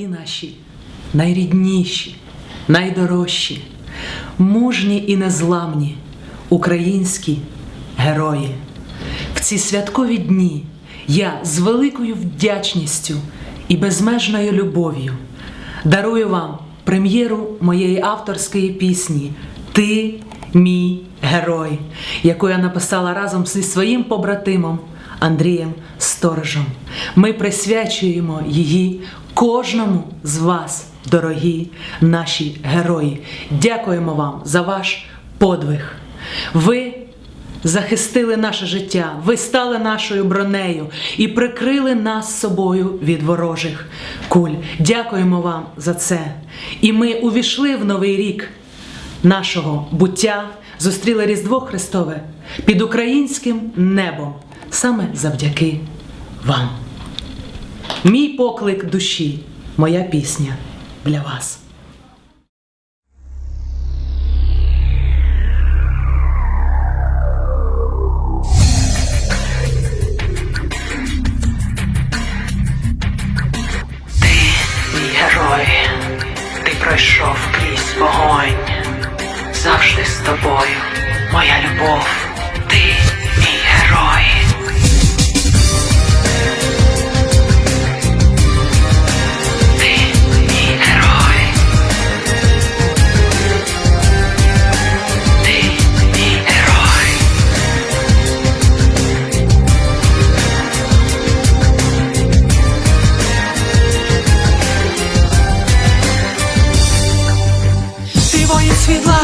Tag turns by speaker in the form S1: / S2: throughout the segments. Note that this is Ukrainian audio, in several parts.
S1: Дорогі наші, найрідніші, найдорожчі, мужні і незламні українські герої. В ці святкові дні я з великою вдячністю і безмежною любов'ю дарую вам прем'єру моєї авторської пісні Ти мій герой, яку я написала разом зі своїм побратимом Андрієм Сторожем. Ми присвячуємо її кожному з вас, дорогі наші герої. Дякуємо вам за ваш подвиг. Ви захистили наше життя, ви стали нашою бронею і прикрили нас собою від ворожих куль. Дякуємо вам за це. І ми увійшли в новий рік нашого буття, зустріли Різдво Христове під українським небом саме завдяки вам. Мій поклик душі, моя пісня для вас.
S2: Герой, ти пройшов крізь вогонь, завжди з тобою, моя любов, ти мій герой. Ти мій герой. Ти мій герой.
S3: Ти воїн світла,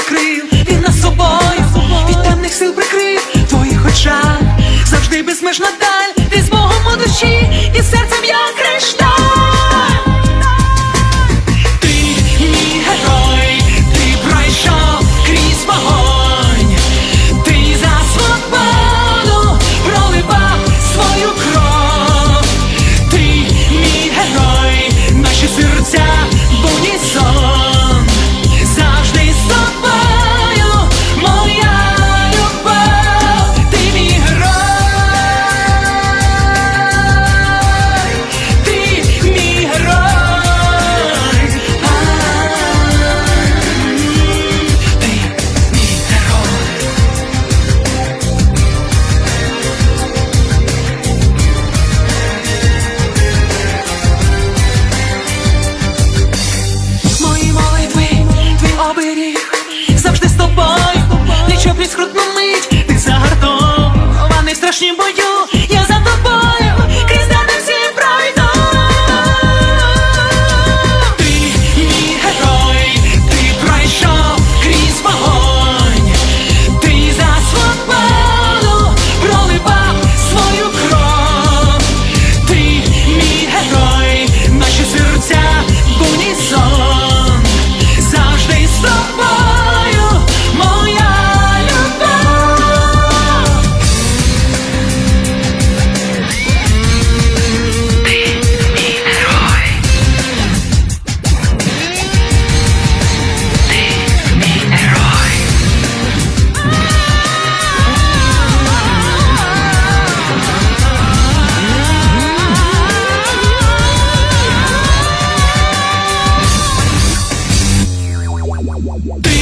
S3: сталевий він нас собою від темних сил прикрив, твоїх очах. Завжди безмежна даль, Скрутному The